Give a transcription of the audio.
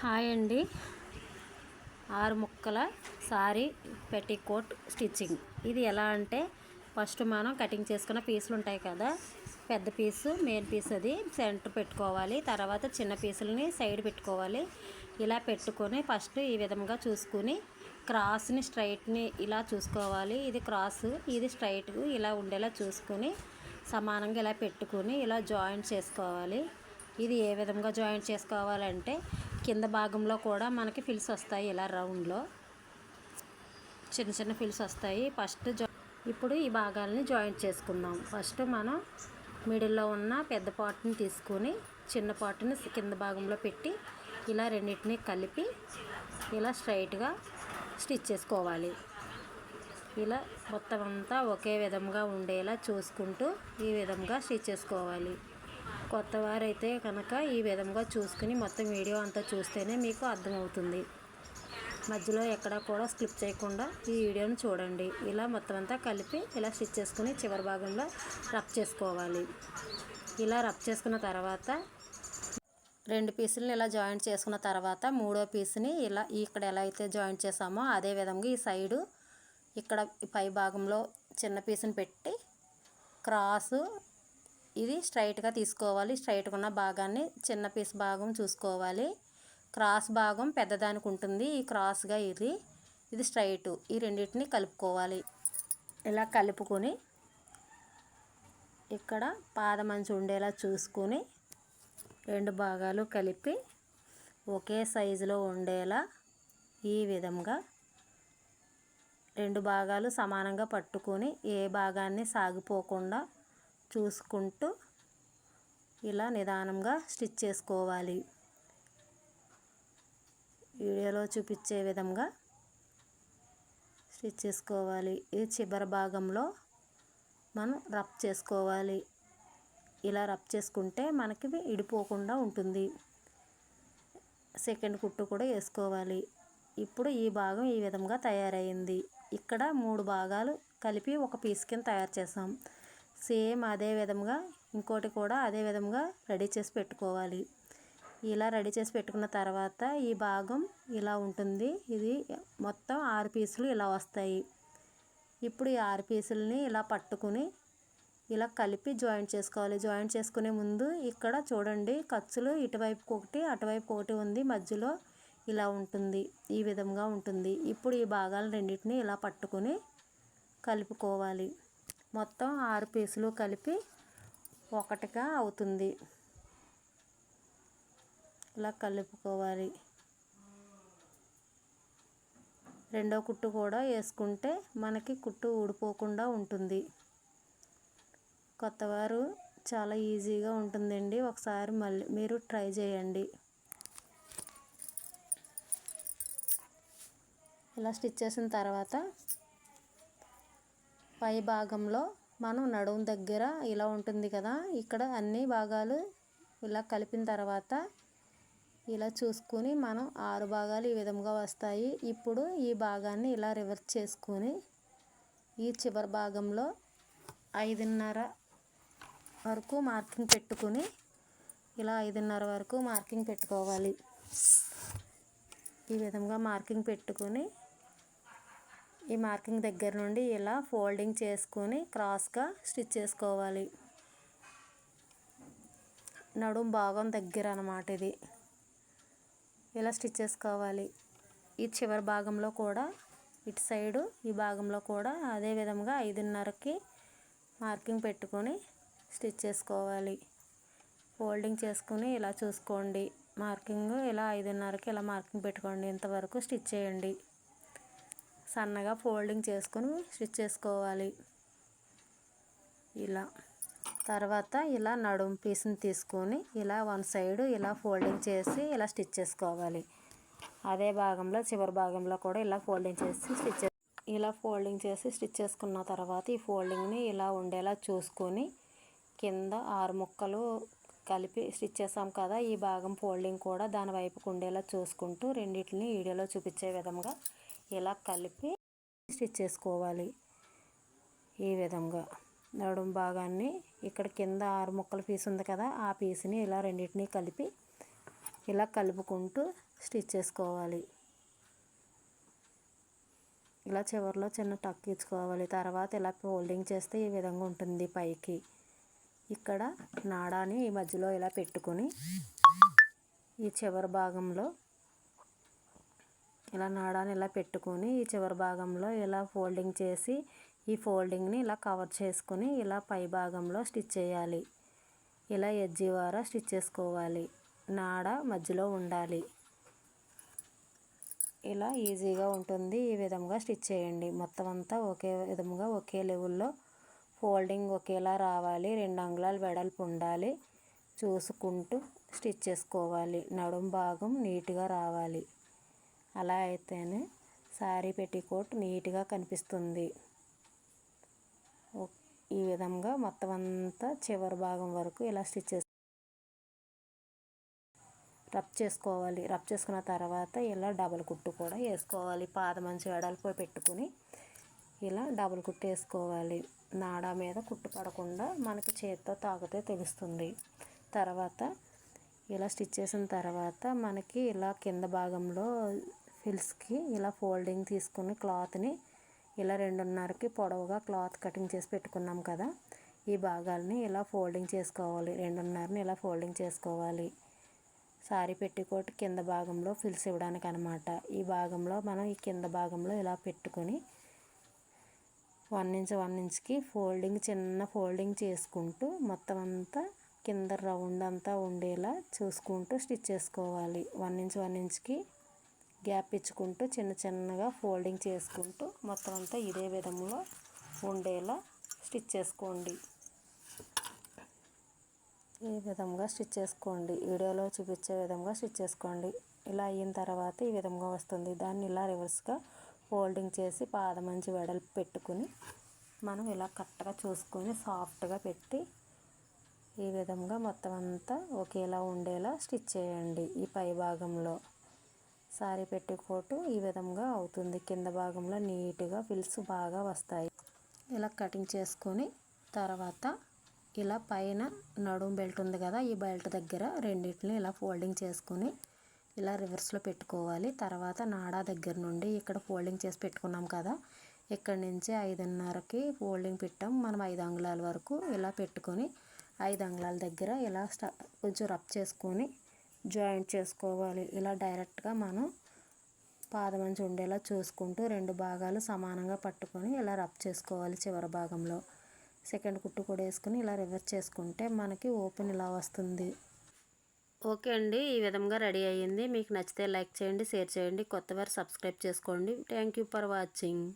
Hi అండి. ఆరు ముక్కల సారీ పెట్టికోట్ స్టిచ్చింగ్. ఇది ఎలా అంటే ఫస్ట్ మనం కటింగ్ చేసుకున్న పీసులు ఉంటాయి కదా పెద్ద పీసు మెయిన్ పీస్ అది సెంటర్ పెట్టుకోవాలి. తర్వాత చిన్న పీసులని సైడ్ పెట్టుకోవాలి. ఇలా పెట్టుకొని ఫస్ట్ ఈ విధంగా చూసుకుని క్రాస్ని స్ట్రైట్ని ఇలా చూసుకోవాలి. ఇది క్రాస్ ఇది స్ట్రైట్ ఇలా ఉండేలా చూసుకొని సమానంగా ఇలా పెట్టుకుని ఇలా జాయింట్ చేసుకోవాలి. ఇది ఏ విధంగా జాయింట్ చేసుకోవాలంటే కింద భాగంలో కూడా మనకి ఫిల్స్ వస్తాయి ఇలా రౌండ్లో. చిన్న చిన్న ఫిల్స్ వస్తాయి. ఫస్ట్ జా ఇప్పుడు ఈ భాగాలని జాయింట్ చేసుకుందాం. ఫస్ట్ మనం మిడిల్లో ఉన్న పెద్ద పార్ట్ని తీసుకొని చిన్న పార్ట్ని కింద భాగంలో పెట్టి ఇలా రెండింటిని కలిపి ఇలా స్ట్రైట్గా స్టిచ్ చేసుకోవాలి. ఇలా మొత్తం అంతా ఒకే విధంగా ఉండేలా చూసుకుంటూ ఈ విధంగా స్టిచ్ చేసుకోవాలి. కొత్త వారైతే కనుక ఈ విధంగా చూసుకుని మొత్తం వీడియో అంతా చూస్తేనే మీకు అర్థమవుతుంది. మధ్యలో ఎక్కడ కూడా స్కిప్ చేయకుండా ఈ వీడియోని చూడండి. ఇలా మొత్తం అంతా కలిపి ఇలా స్టిచ్ చేసుకుని చివరి భాగంలో రబ్ చేసుకోవాలి. ఇలా రబ్ చేసుకున్న తర్వాత రెండు పీసులను ఇలా జాయింట్ చేసుకున్న తర్వాత మూడో పీస్ని ఇలా ఇక్కడ ఎలా అయితే జాయింట్ చేసామో అదే విధంగా ఈ సైడు ఇక్కడ పై భాగంలో చిన్న పీసుని పెట్టి క్రాసు ఇది స్ట్రైట్గా తీసుకోవాలి. స్ట్రైట్గా ఉన్న భాగాన్ని చిన్న పీస్ భాగం చూసుకోవాలి. క్రాస్ భాగం పెద్దదానికి ఉంటుంది. ఈ క్రాస్గా ఇది ఇది స్ట్రైట్. ఈ రెండింటిని కలుపుకోవాలి. ఇలా కలుపుకొని ఇక్కడ పాదమంచి ఉండేలా చూసుకొని రెండు భాగాలు కలిపి ఒకే సైజులో ఉండేలా ఈ విధంగా రెండు భాగాలు సమానంగా పట్టుకొని ఏ భాగాన్ని సాగిపోకుండా చూసుకుంటూ ఇలా నిదానంగా స్టిచ్ చేసుకోవాలి. వీడియోలో చూపించే విధంగా స్టిచ్ చేసుకోవాలి. ఈ చివరి భాగంలో మనం రబ్ చేసుకోవాలి. ఇలా రబ్ చేసుకుంటే మనకి ఇడిపోకుండా ఉంటుంది. సెకండ్ కుట్టు కూడా వేసుకోవాలి. ఇప్పుడు ఈ భాగం ఈ విధంగా తయారైంది. ఇక్కడ మూడు భాగాలు కలిపి ఒక పీస్ కింద తయారు చేసాం. సేమ్ అదే విధంగా ఇంకోటి కూడా అదే విధంగా రెడీ చేసి పెట్టుకోవాలి. ఇలా రెడీ చేసి పెట్టుకున్న తర్వాత ఈ భాగం ఇలా ఉంటుంది. ఇది మొత్తం ఆరు పీసులు ఇలా వస్తాయి. ఇప్పుడు ఈ ఆరు పీసులని ఇలా పట్టుకుని ఇలా కలిపి జాయింట్ చేసుకోవాలి. జాయింట్ చేసుకునే ముందు ఇక్కడ చూడండి ఖర్చులు ఇటువైపు ఒకటి అటువైపు ఒకటి ఉంది. మధ్యలో ఇలా ఉంటుంది. ఈ విధంగా ఉంటుంది. ఇప్పుడు ఈ భాగాలు రెండింటిని ఇలా పట్టుకొని కలుపుకోవాలి. మొత్తం ఆరు పీసులు కలిపి ఒకటిగా అవుతుంది. ఇలా కలుపుకోవాలి. రెండో కుట్టు కూడా వేసుకుంటే మనకి కుట్టు ఊడిపోకుండా ఉంటుంది. కొత్తవారు చాలా ఈజీగా ఉంటుందండి. ఒకసారి మళ్ళీ మీరు ట్రై చేయండి. ఇలా స్టిచ్ చేసిన తర్వాత పై భాగంలో మనం నడుము దగ్గర ఇలా ఉంటుంది కదా ఇక్కడ అన్ని భాగాలు ఇలా కలిపిన తర్వాత ఇలా చూసుకొని మనం ఆరు భాగాలు ఈ విధంగా వస్తాయి. ఇప్పుడు ఈ భాగాన్ని ఇలా రివర్స్ చేసుకొని ఈ చివరి భాగంలో ఐదున్నర వరకు మార్కింగ్ పెట్టుకుని ఇలా ఐదున్నర వరకు మార్కింగ్ పెట్టుకోవాలి. ఈ విధంగా మార్కింగ్ పెట్టుకొని ఈ మార్కింగ్ దగ్గర నుండి ఇలా ఫోల్డింగ్ చేసుకొని క్రాస్గా స్టిచ్ చేసుకోవాలి. నడుం భాగం దగ్గర అన్నమాట ఇది. ఇలా స్టిచ్ చేసుకోవాలి. ఈ చివరి భాగంలో కూడా ఇటు సైడు ఈ భాగంలో కూడా అదే విధంగా ఐదున్నరకి మార్కింగ్ పెట్టుకొని స్టిచ్ చేసుకోవాలి. ఫోల్డింగ్ చేసుకుని ఇలా చూసుకోండి. మార్కింగ్ ఇలా ఐదున్నరకి ఇలా మార్కింగ్ పెట్టుకోండి. ఇంతవరకు స్టిచ్ చేయండి. సన్నగా ఫోల్డింగ్ చేసుకొని స్టిచ్ చేసుకోవాలి. ఇలా. తర్వాత ఇలా నడుము పీస్ని తీసుకొని ఇలా వన్ సైడ్ ఇలా ఫోల్డింగ్ చేసి ఇలా స్టిచ్ చేసుకోవాలి. అదే భాగంలో చివరి భాగంలో కూడా ఇలా ఫోల్డింగ్ చేసి స్టిచ్ ఇలా ఫోల్డింగ్ చేసి స్టిచ్ చేసుకున్న తర్వాత ఈ ఫోల్డింగ్ని ఇలా ఉండేలా చూసుకొని కింద ఆరు ముక్కలు కలిపి స్టిచ్ చేసాం కదా ఈ భాగం ఫోల్డింగ్ కూడా దాని వైపుకు ఉండేలా చూసుకుంటూ రెండింటిని వీడియోలో చూపించే విధంగా ఇలా కలిపి స్టిచ్ చేసుకోవాలి? ఈ విధంగా. నడుము భాగాన్ని ఇక్కడ కింద ఆరు ముక్కల పీస్ ఉంది కదా ఆ పీస్ని ఇలా రెండింటిని కలిపి ఇలా కలుపుకుంటూ స్టిచ్ చేసుకోవాలి. ఇలా చివరిలో చిన్న టక్ ఇచ్చుకోవాలి. తర్వాత ఇలా ఫోల్డింగ్ చేస్తే ఈ విధంగా ఉంటుంది పైకి. ఇక్కడ నాడాని ఈ మధ్యలో ఇలా పెట్టుకొని ఈ చివరి భాగంలో ఇలా నాడాన్ని ఇలా పెట్టుకొని ఈ చివరి భాగంలో ఇలా ఫోల్డింగ్ చేసి ఈ ఫోల్డింగ్ని ఇలా కవర్ చేసుకొని ఇలా పై భాగంలో స్టిచ్ చేయాలి. ఇలా ఎజ్జి వారా స్టిచ్ చేసుకోవాలి. నాడ మధ్యలో ఉండాలి. ఇలా ఈజీగా ఉంటుంది. ఈ విధంగా స్టిచ్ చేయండి. మొత్తం అంతా ఒకే విధంగా ఒకే లెవెల్లో ఫోల్డింగ్ ఒకేలా రావాలి. రెండు అంగుళాలు వెడల్పు ఉండాలి. చూసుకుంటూ స్టిచ్ చేసుకోవాలి. నడుం భాగం నీట్గా రావాలి. అలా అయితేనే శారీ పెట్టికోట్ నీట్గా కనిపిస్తుంది. ఈ విధంగా మొత్తం అంతా చివరి భాగం వరకు ఇలా స్టిచ్ చేసి రబ్ చేసుకోవాలి. రబ్ చేసుకున్న తర్వాత ఇలా డబల్ కుట్టు కూడా వేసుకోవాలి. పాద మంచి వెడల్పు పెట్టుకుని ఇలా డబల్ కుట్టు వేసుకోవాలి. నాడా మీద కుట్టు పడకుండా మనకి చేతితో తాగితే తెలుస్తుంది. తర్వాత ఇలా స్టిచ్ చేసిన తర్వాత మనకి ఇలా కింద భాగంలో ఫిల్స్కి ఇలా ఫోల్డింగ్ తీసుకుని క్లాత్ని ఇలా రెండున్నరకి పొడవుగా క్లాత్ కటింగ్ చేసి పెట్టుకున్నాం కదా ఈ భాగాల్ని ఇలా ఫోల్డింగ్ చేసుకోవాలి. రెండున్నరని ఇలా ఫోల్డింగ్ చేసుకోవాలి. సారీ పెట్టికోట్ కింద భాగంలో ఫిల్స్ ఇవ్వడానికి అనమాట ఈ భాగంలో మనం ఈ కింద భాగంలో ఇలా పెట్టుకొని వన్ ఇంచ్ వన్ ఇంచ్కి ఫోల్డింగ్ చిన్న ఫోల్డింగ్ చేసుకుంటూ మొత్తం అంతా కింద రౌండ్ అంతా ఉండేలా చూసుకుంటూ స్టిచ్ చేసుకోవాలి. వన్ ఇంచ్ వన్ ఇంచ్కి గ్యాప్ ఇచ్చుకుంటూ చిన్న చిన్నగా ఫోల్డింగ్ చేసుకుంటూ మొత్తం అంతా ఇదే విధంలో ఉండేలా స్టిచ్ చేసుకోండి. ఈ విధంగా స్టిచ్ చేసుకోండి. వీడియోలో చూపించే విధంగా స్టిచ్ చేసుకోండి. ఇలా అయిన తర్వాత ఈ విధంగా వస్తుంది. దాన్ని ఇలా రివర్స్గా ఫోల్డింగ్ చేసి పాదమంచి వెడల్పు పెట్టుకుని మనం ఇలా కరెక్ట్గా చూసుకొని సాఫ్ట్గా పెట్టి ఈ విధంగా మొత్తం అంతా ఒకేలా ఉండేలా స్టిచ్ చేయండి ఈ పై భాగంలో. సారీ పెట్టుకోటు ఈ విధంగా అవుతుంది. కింద భాగంలో నీట్గా ఫిల్స్ బాగా వస్తాయి. ఇలా కటింగ్ చేసుకొని తర్వాత ఇలా పైన నడుము బెల్ట్ ఉంది కదా ఈ బెల్ట్ దగ్గర రెండింటిని ఇలా ఫోల్డింగ్ చేసుకొని ఇలా రివర్స్లో పెట్టుకోవాలి. తర్వాత నాడా దగ్గర నుండి ఇక్కడ ఫోల్డింగ్ చేసి పెట్టుకున్నాం కదా ఇక్కడ నుంచి ఐదున్నరకి ఫోల్డింగ్ పెట్టాం. మనం ఐదు అంగుళాల వరకు ఇలా పెట్టుకొని ఐదు అంగుళాల దగ్గర ఇలా స్టా కొంచెం రబ్ చేసుకొని జాయింట్ చేసుకోవాలి. ఇలా డైరెక్ట్గా మనం పాదమంచి ఉండేలా చూసుకుంటూ రెండు భాగాలు సమానంగా పట్టుకొని ఇలా రబ్ చేసుకోవాలి చివరి భాగంలో. సెకండ్ కుట్టు కూడా వేసుకుని ఇలా రివర్స్ చేసుకుంటే మనకి ఓపెన్ ఇలా వస్తుంది. ఓకే అండి. ఈ విధంగా రెడీ అయ్యింది. మీకు నచ్చితే లైక్ చేయండి షేర్ చేయండి కొత్త వారు సబ్స్క్రైబ్ చేసుకోండి. Thank you for watching.